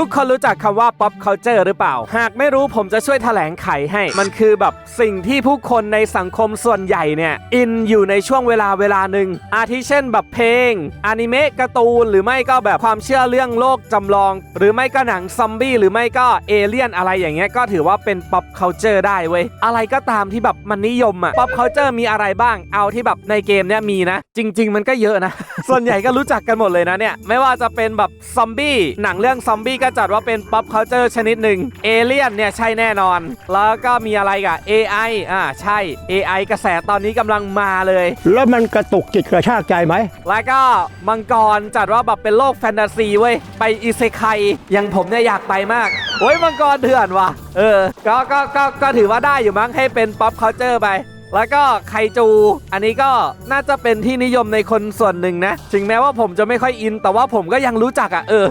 ทุกคนรู้จักคำว่า pop culture หรือเปล่า หากไม่รู้ผมจะช่วยแถลงไขให้ มันคือแบบสิ่งที่ผู้คนในสังคมส่วนใหญ่เนี่ย อินอยู่ในช่วงเวลาเวลาหนึ่ง อาทิเช่นแบบเพลงอนิเมะการ์ตูน หรือไม่ก็แบบความเชื่อเรื่องโลกจำลอง หรือไม่ก็หนังซอมบี้หรือไม่ก็เอเลี่ยนอะไรอย่างเงี้ยก็ถือว่าเป็น pop culture ได้เว้ยอะไรก็ตามที่แบบมันนิยมอะ pop culture มีอะไรบ้าง เอาที่แบบในเกมเนี่ยมีนะ จริง ๆ มันก็เยอะนะ ส่วนใหญ่ก็รู้จักกันหมดเลยนะเนี่ยไม่ว่าจะเป็นแบบซอมบี้หนังเรื่องซอมบี้ก็จัดว่าเป็น pop culture ชนิดหนึ่งเอเลี่ยนเนี่ยใช่แน่นอน แล้วก็มีอะไรกับ AI อ่าใช่ AI กระแสตอนนี้กำลังมาเลย แล้วมันกระตุกจิตกระชากใจไหม แล้วก็มังกรจัดว่าแบบเป็นโลกแฟนตาซีเว้ย ไปอิเซไคอย่างผมเนี่ยอยากไปมากโอ้ยมังกรเถื่อนว่ะ เออ ก็ก็ก็ก็ถือว่าได้อยู่มั้งให้เป็น pop culture ไปแล้วก็ไคจู อันนี้ก็น่าจะเป็นที่นิยมในคนส่วนหนึ่งนะ ถึงแม้ว่าผมจะไม่ค่อยอิน แต่ว่าผมก็ยังรู้จักอะเออ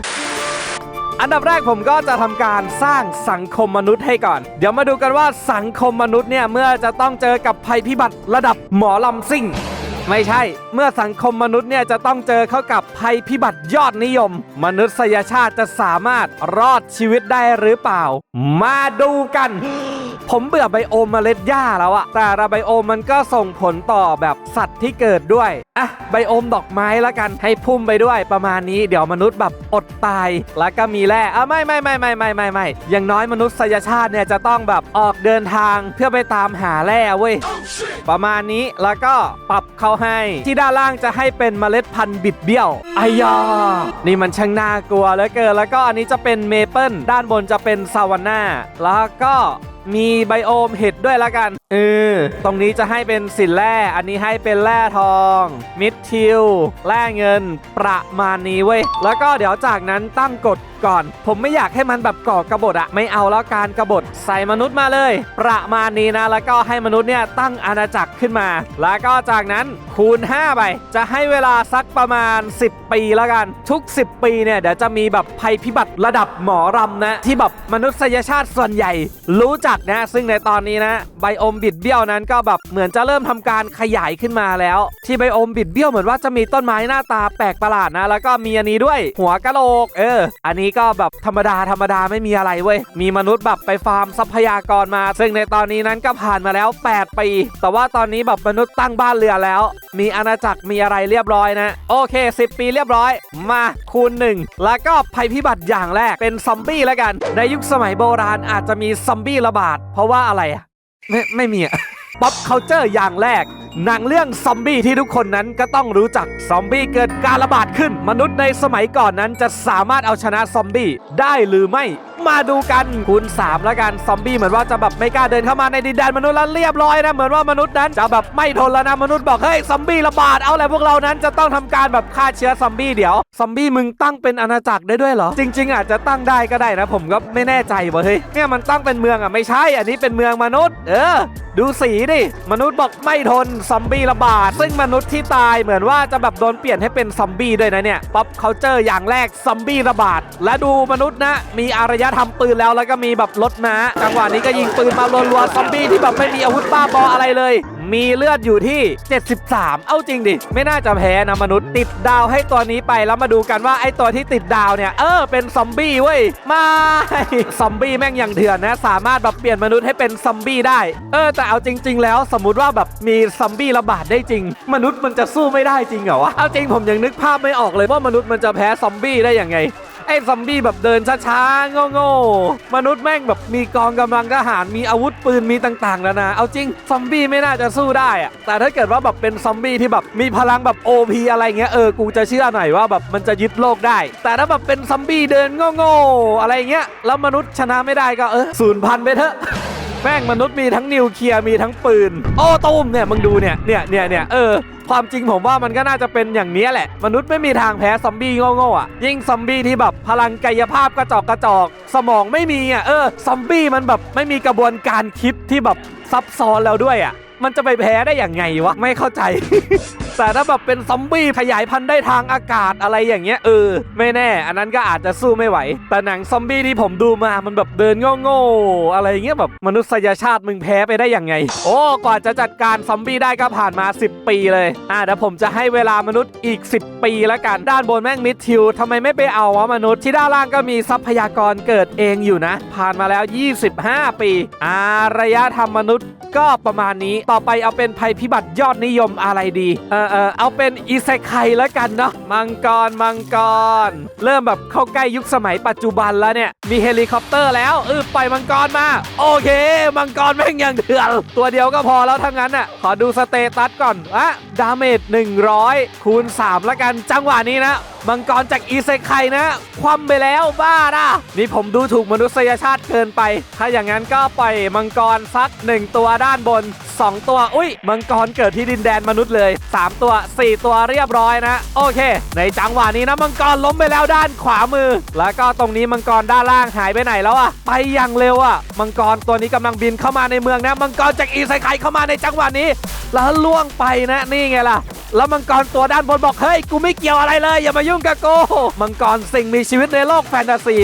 อันดับแรกผมก็จะทำการสร้างสังคมมนุษย์ให้ก่อน เดี๋ยวมาดูกันว่าสังคมมนุษย์เนี่ยเมื่อจะต้องเจอกับภัยพิบัติระดับหมอลำซิ่ง ไม่ใช่ เมื่อสังคมมนุษย์เนี่ยจะต้องเจอเข้ากับภัยพิบัติยอดนิยม มนุษยชาติจะสามารถรอดชีวิตได้หรือเปล่า มาดูกันผมเบื่อไบโอมเมล็ดหญ้าแล้วอะแต่ละไบโอมมันก็ส่งผลต่อแบบสัตว์ที่เกิดด้วย อะไบโอมดอกไม้ละกันให้พุ่มไปด้วยประมาณนี้เดี๋ยวมนุษย์แบบอดตาย แล้วก็มีแร่อะไม่ไม่ไม่ไม่ไม่ไม่ไม่อย่างน้อยมนุษยชาติเนี่ยจะต้องแบบออกเดินทางเพื่อไปตามหาแร่เว้ยประมาณนี้แล้วก็ปรับเขาให้ ที่ด้านล่างจะให้เป็นเมล็ดพันธุ์บิดเบี้ยวไอ้ยานี่มันช่างน่ากลัวเหลือเกินแล้วก็อันนี้จะเป็นเมเปิลด้านบนจะเป็นซาวาน่าแล้วก็ มีไบโอมเห็ดด้วยละกันเออตรงนี้จะให้เป็นสินแร่ อันนี้ให้เป็นแร่ทอง มิดทิวแร่เงินประมาณนี้เว้ย แล้วก็เดี๋ยวจากนั้นตั้งกฎ ก่อน ผมไม่อยากให้มันแบบก่อกระบฏอะไม่เอาแล้วการกระบฏใส่มนุษย์มาเลย ประมาณนี้นะ แล้วก็ให้มนุษย์เนี่ยตั้งอาณาจักรขึ้นมา แล้วก็จากนั้นคูณ 5 ไป จะให้เวลาสักประมาณ 10 ปีแล้วกัน ทุก 10 ปีเนี่ยเดี๋ยวจะมีแบบภัยพิบัติระดับหมอรำนะ ที่แบบมนุษยชาติส่วนใหญ่ รู้จักนะซึ่งในตอนนี้นะไบโอมบิดเบี้ยวนั้นก็แบบเหมือนจะเริ่มทำการขยายขึ้นมาแล้ว ที่ไบโอมบิดเบี้ยวเหมือนว่าจะมีต้นไม้หน้าตาแปลกประหลาดนะ แล้วก็มีอันนี้ด้วย หัวกะโหลก เออ อันนี้ก็แบบธรรมดาธรรมดาไม่มีอะไรเว้ย มีมนุษย์แบบไปฟาร์มทรัพยากรมา ซึ่งในตอนนี้นั้นก็ผ่านมาแล้ว 8 ปี แต่ว่าตอนนี้แบบมนุษย์ตั้งบ้านเรือนแล้ว มีอาณาจักรมีอะไรเรียบร้อยนะ โอเค 10 ปีเรียบร้อย มาคูณ 1 แล้วก็ภัยพิบัติอย่างแรกเป็นซอมบี้แล้วกัน ในยุคสมัยโบราณอาจจะมีซอมบี้ระบาด เพราะว่าอะไรอะไม่ไม่มีอะป๊อปเคาเจอร์อย่างแรก หนังเรื่องซอมบี้ที่ทุกคนนั้นก็ต้องรู้จัก ซอมบี้เกิดการระบาดขึ้น มนุษย์ในสมัยก่อนนั้นจะสามารถเอาชนะซอมบี้ได้หรือไม่มาดูกันคูณ3แล้วกันซอมบี้เหมือนว่าจะแบบไม่กล้าเดินเข้ามาในดินแดนมนุษย์แล้วเรียบร้อยนะเหมือนว่ามนุษย์นั้นจะแบบไม่ทนแล้วนะมนุษย์บอกเฮ้ยซอมบี้ระบาดเอาแหละพวกเรานั้นจะต้องทำการแบบฆ่าเชื้อซอมบี้เดี๋ยวซอมบี้มึงตั้งเป็นอาณาจักรได้ด้วยเหรอ จริง ๆ อาจจะตั้งได้ก็ได้นะ ผมก็ไม่แน่ใจว่าเฮ้ยเนี่ยมันตั้งเป็นเมืองอะไม่ใช่อันนี้เป็นเมืองมนุษย์ เออ ดูสีดิมนุษย์บอกไม่ทนซอมบี้ระบาด ซึ่งมนุษย์ที่ตายเหมือนว่าจะแบบโดนเปลี่ยนให้เป็นซอมบี้ด้วยนะเนี่ยป๊อปเคาเจอร์อย่างแรกซอมบี้ระบาด และดูมนุษย์นะมีอารยธรรมปืนแล้วแล้วก็มีแบบรถม้าจังหวะนี้ก็ยิงปืนมารัวๆซอมบี้ที่แบบไม่มีอาวุธบ้าบออะไรเลย มีเลือดอยู่ที่ 73 เอาจริงดิ ไม่น่าจะแพ้นะมนุษย์ติดดาวให้ตัวนี้ไปแล้วมาดูกันว่าไอ้ตัวที่ติดดาวเนี่ย เออเป็นซอมบี้เว้ยม่ซอมบี้แม่งอย่างเถื่อนนะ สามารถแบบเปลี่ยนมนุษย์ให้เป็นซอมบี้ได้ เออแต่เอาจริง ๆ แล้วสมมุติว่าแบบมีซอมบี้ระบาดได้จริง มนุษย์มันจะสู้ไม่ได้จริงเหรอวะเอาจริงผมยังนึกภาพไม่ออกเลยว่ามนุษย์มันจะแพ้ซอมบี้ได้ยังไง ไอ้ซอมบี้แบบเดินช้าๆโง่ๆมนุษย์แม่งแบบมีกองกำลังทหารมีอาวุธปืนมีต่างๆแล้วนะเอาจริงซอมบี้ไม่น่าจะสู้ได้อะแต่ถ้าเกิดว่าแบบเป็นซอมบี้ที่แบบมีพลังแบบ OP อะไรเงี้ยเออกูจะเชื่อหน่อยว่าแบบมันจะยึดโลกได้ แต่ถ้าแบบเป็นซอมบี้เดินโง่ๆอะไรเงี้ยแล้วมนุษย์ชนะไม่ได้ก็เออศูนย์พันไปเถอะ แม่งมนุษย์มีทั้งนิวเคลียร์มีทั้งปืน โอ้ตูมเนี่ยมึงดูเนี่ยเนี่ยเนี่ยเนี่ยเออความจริงผมว่ามันก็น่าจะเป็นอย่างนี้แหละ มนุษย์ไม่มีทางแพ้ซอมบี้โง่ๆอะยิ่งซอมบี้ที่แบบพลังกายภาพกระจอกกระจอก สมองไม่มีอะเออซอมบี้มันแบบไม่มีกระบวนการคิดที่แบบซับซ้อนแล้วด้วยอะ มันจะไปแพ้ได้อย่างไงวะ ไม่เข้าใจ แต่ถ้าแบบเป็นซอมบี้ขยายพันธุ์ได้ทางอากาศอะไรอย่างเงี้ยเออ ไม่แน่ อันนั้นก็อาจจะสู้ไม่ไหว แต่หนังซอมบี้ที่ผมดูมามันแบบเดินโง่ๆอะไรอย่างเงี้ยแบบมนุษยชาติมึงแพ้ไปได้อยังไง โอ้กว่าจะจัดการซอมบี้ได้ก็ผ่านมา 10 ปีเลย อ่าเดี๋ยวผมจะให้เวลามนุษย์อีก 10 ปีแล้วกันด้านบนแม่งมิดทิวทำไมไม่ไปเอาวะมนุษย์ที่ด้านล่างก็มีทรัพยากรเกิดเองอยู่นะ ผ่านมาแล้ว 25 ปี อารยธรรมมนุษย์ ก็ประมาณนี้ต่อไปเอาเป็นภัยพิบัติยอดนิยมอะไรดี เออเออเอาเป็นอิเซไคแล้วกันเนาะมังกรมังกร เริ่มแบบเข้าใกล้ยุคสมัยปัจจุบันแล้วเนี่ย มีเฮลิคอปเตอร์แล้วเออปล่อยมังกรมา โอเค มังกรแม่งยังเถื่อนตัวเดียวก็พอแล้วทั้งนั้นอะขอดูสเตตัสก่อนอะดาเมจ100คูณ3แล้วกันจังหวะนี้นะ มังกรจากอีเซไคนะ คว่ำไปแล้วบ้านะนี่ผมดูถูกมนุษยชาติเกินไป ถ้าอย่างนั้นก็ปล่อยมังกรสัก 1 ตัวด้านบน 2 ตัว อุ้ย มังกรเกิดที่ดินแดนมนุษย์เลย 3 ตัว 4 ตัวเรียบร้อยนะ โอเค ในจังหวะนี้นะมังกรล้มไปแล้วด้านขวามือ แล้วก็ตรงนี้มังกรด้านล่างหายไปไหนแล้วอะไปอย่างเร็วอะมังกรตัวนี้กำลังบินเข้ามาในเมืองนะ มังกรจากอีไซไคเข้ามาในจังหวะนี้ แล้วล่วงไปนะนี่ไงล่ะ แล้วมังกรตัวด้านบนบอกเฮ้ยกูไม่เกี่ยวอะไรเลย อย่ามายุ่งกับกูมังกรสิ่งมีชีวิตในโลกแฟนตาซี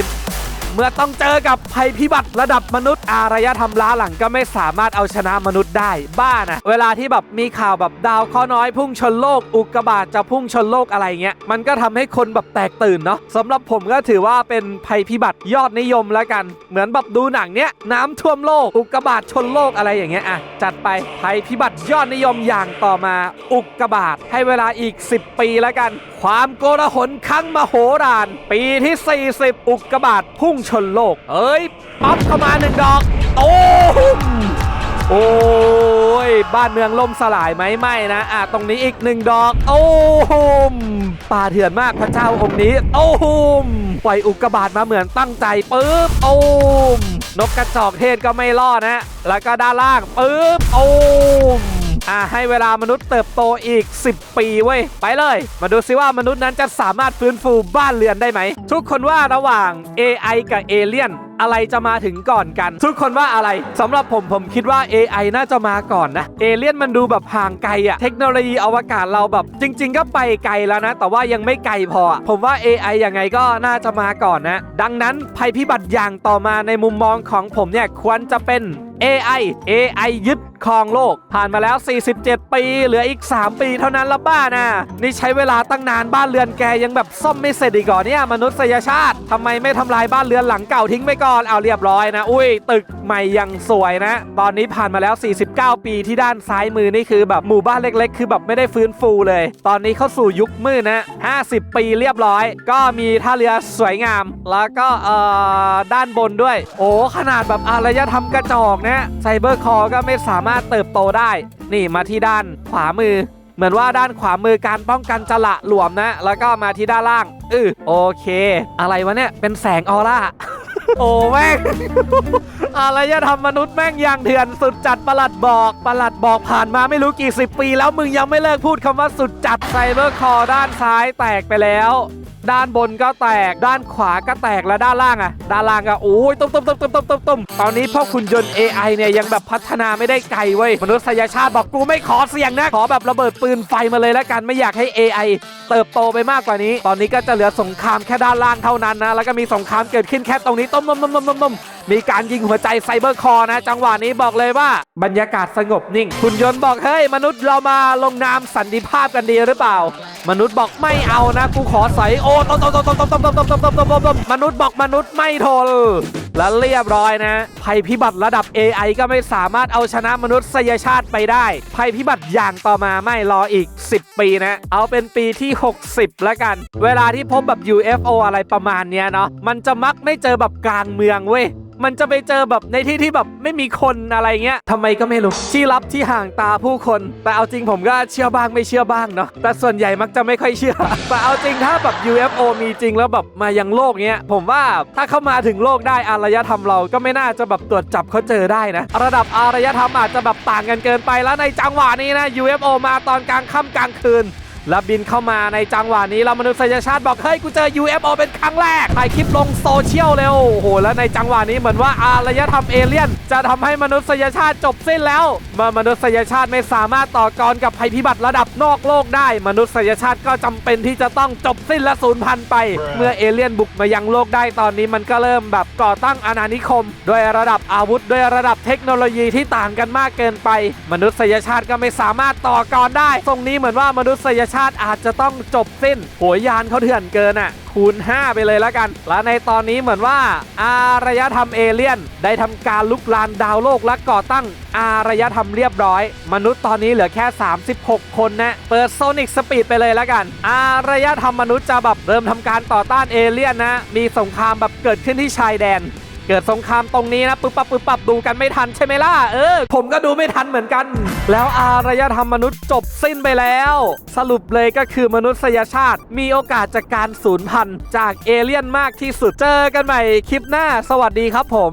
เมื่อต้องเจอกับภัยพิบัติระดับมนุษย์อารยธรรมล้าหลังก็ไม่สามารถเอาชนะมนุษย์ได้บ้านะเวลาที่แบบมีข่าวแบบดาวเคราะห์น้อยพุ่งชนโลกอุกกาบาตจะพุ่งชนโลกอะไรเงี้ยมันก็ทำให้คนแบบแตกตื่นเนาะสำหรับผมก็ถือว่าเป็นภัยพิบัติยอดนิยมแล้วกัน เหมือนแบบดูหนังเนี้ยน้ำท่วมโลกอุกกาบาตชนโลกอะไรอย่างเงี้ยอะจัดไปภัยพิบัติยอดนิยมอย่างต่อมาอุกกาบาตให้เวลาอีก 10 ปีแล้วกัน ความโกลาหลครั้งมโหฬารปีที่ 40 อุกกาบาตพุ่งชนโลก เอ้ย ปั๊บเข้ามาหนึ่งดอกโอ้โอ้ย บ้านเมืองล่มสลายไหมไม่นะอะตรงนี้อีกหนึ่งดอก โอ้โหมป่าเถื่อนมากพระเจ้าองค์นี้ โอ้โหมปล่อยอุกกาบาตมาเหมือนตั้งใจปึ๊บโอ้มนกกระจอกเทศก็ไม่รอดนะ แล้วก็ด้านล่างปึ๊บโอ้ม อ่าให้เวลามนุษย์เติบโตอีก 10 ปีเว้ยไปเลย มาดูซิว่ามนุษย์นั้นจะสามารถฟื้นฟูบ้านเรือนได้ไหม ทุกคนว่าระหว่าง AI กับเอเลี่ยน อะไรจะมาถึงก่อนกัน ทุกคนว่าอะไรสำหรับผมผมคิดว่า AI น่าจะมาก่อนนะ เอเลี่ยนมันดูแบบห่างไกลอะเทคโนโลยีอวกาศเราแบบ จริง ๆ ก็ไปไกลแล้วนะ แต่ว่ายังไม่ไกลพอ ผมว่า AI ยังไงก็น่าจะมาก่อนนะ ดังนั้นภัยพิบัติอย่างต่อมาในมุมมองของผมเนี่ยควรจะเป็น AI AI ยึดครองโลก ผ่านมาแล้ว 47 ปี เหลืออีก 3 ปีเท่านั้นละบ้านะนี่ใช้เวลาตั้งนานบ้านเรือนแกยังแบบซ่อมไม่เสร็จอีกก่อนเนี่ยมนุษยชาติทำไมไม่ทำลายบ้านเรือนหลังเก่าทิ้งไปก่อนเอาเรียบร้อยนะ อุ้ย ตึกใหม่ยังสวยนะ ตอนนี้ผ่านมาแล้ว 49 ปีที่ด้านซ้ายมือนี่คือแบบหมู่บ้านเล็ก ๆ คือแบบไม่ได้ฟื้นฟูเลย ตอนนี้เข้าสู่ยุคมืดนะ 50 ปีเรียบร้อย ก็มีท่าเรือสวยงาม แล้วก็เอ่อด้านบนด้วย โอ้ขนาดแบบอารยธรรมกระจอกนะไซเบอร์คอก็ไม่สามารถเติบโตได้ นี่มาที่ด้านขวามือเหมือนว่าด้านขวามือการป้องกันจะละหลวมนะ แล้วก็มาที่ด้านล่างอือโอเค อะไรวะเนี่ย เป็นแสงออร่า โอ้แม่งอารยธรรมมนุษย์แม่งอย่างเถื่อนสุดจัดประหลัดบอกประหลัดบอกผ่านมาไม่รู้กี่สิบปี แล้วมึงยังไม่เลิกพูดคำว่าสุดจัดไซเบอร์คอด้านซ้ายแตกไปแล้วด้านบนก็แตก ด้านขวาก็แตก แล้วด้านล่างอะด้านล่างก็โอ้ยตุ้มตุ้มตุ้มตุ้มตุ้มตุ้มตุ้มตอนนี้พวกคุณยนต์ AI เนี่ยยังแบบพัฒนาไม่ได้ไกลเว้ย มนุษยชาติบอกกูไม่ขอเสี่ยงนะ ขอแบบระเบิดปืนไฟมาเลยแล้วกันไม่อยากให้ AI เติบโตไปมากกว่านี้ ตอนนี้ก็จะเหลือสงครามแค่ด้านล่างเท่านั้นนะ แล้วก็มีสงครามเกิดขึ้นแค่ตรงนี้ต้มต้มต้มต้มต้มต้มมีการยิงหัวใจไซเบอร์คอนะ จังหวะนี้บอกเลยว่า บรรยากาศสงบนิ่งคุณยนต์บอกเฮ้ยมนุษย์เรามาลงนามสันติภาพกันดีหรือเปล่า มนุษย์บอกไม่เอานะ กูขอใส่โอ้ต้มต้มต้มต้มต้มต้มต้มต้มต้มต้มต้มต้มต้มมนุษย์บอกมนุษย์ไม่ทนแล้วเรียบร้อยนะ ภัยพิบัติระดับ AI ก็ไม่สามารถเอาชนะมนุษยชาติไปได้ ภัยพิบัติอย่างต่อมาไม่รออีก 10 ปีนะ เอาเป็นปีที่ 60 แล้วกัน เวลาที่พบแบบ UFO อะไรประมาณเนี้ยเนาะมันจะมักไม่เจอแบบกลางเมืองเว้ย มันจะไปเจอแบบในที่ที่แบบไม่มีคนอะไรเงี้ยทำไมก็ไม่รู้ที่ลับที่ห่างตาผู้คน แต่เอาจริงผมก็เชื่อบ้างไม่เชื่อบ้างเนาะแต่ส่วนใหญ่มักจะไม่ค่อยเชื่อ แต่เอาจริงถ้าแบบ UFO มีจริงแล้วแบบมายังโลกเนี้ยผมว่าถ้าเข้ามาถึงโลกได้อารยธรรมเราก็ไม่น่าจะแบบตรวจจับเขาเจอได้นะ ระดับอารยธรรมอาจจะแบบต่างกันเกินไปแล้วในจังหวะนี้นะ UFO มาตอนกลางค่ำกลางคืน แล้วบินเข้ามาในจังหวะนี้แล้วมนุษยชาติบอกเฮ้ยกูเจอ UFO เป็นครั้งแรกถ่ายคลิปลงโซเชียลเร็วโอ้โหแล้วในจังหวะนี้เหมือนว่าอารยธรรมเอเลี่ยน จะทำให้มนุษยชาติจบสิ้นแล้วเมื่อมนุษยชาติไม่สามารถต่อกรกับภัยพิบัติระดับนอกโลกได้ มนุษยชาติก็จำเป็นที่จะต้องจบสิ้นและสูญพันธุ์ไป เมื่อเอเลี่ยนบุกมายังโลกได้ตอนนี้มันก็เริ่มแบบก่อตั้งอาณานิคม ด้วยระดับอาวุธด้วยระดับเทคโนโลยีที่ต่างกันมากเกินไป มนุษยชาติก็ไม่สามารถต่อกรได้ ตรงนี้เหมือนว่ามนุษยชาติอาจจะต้องจบสิ้นโหยยานเขาเถื่อนเกินอะคูณ 5 ไปเลยแล้วกัน และในตอนนี้เหมือนว่า อารยธรรมเอเลี่ยน ได้ทำการลุกลานดาวโลกและก่อตั้งอารยธรรมเรียบร้อย มนุษย์ตอนนี้เหลือแค่ 36 คนนะ เปิดโซนิกสปีดไปเลยแล้วกัน อารยธรรมมนุษย์จะแบบเริ่มทำการต่อต้านเอเลี่ยนนะ มีสงครามแบบเกิดขึ้นที่ชายแดน เกิดสงครามตรงนี้นะปึ๊บปับปึ๊บปับดูกันไม่ทันใช่ไหมล่ะเออผมก็ดูไม่ทันเหมือนกัน แล้วอารยธรรมมนุษย์จบสิ้นไปแล้ว สรุปเลยก็คือมนุษยชาติ มีโอกาสจากการสูญพันธุ์จากเอเลี่ยนมากที่สุดเจอกันใหม่คลิปหน้า สวัสดีครับผม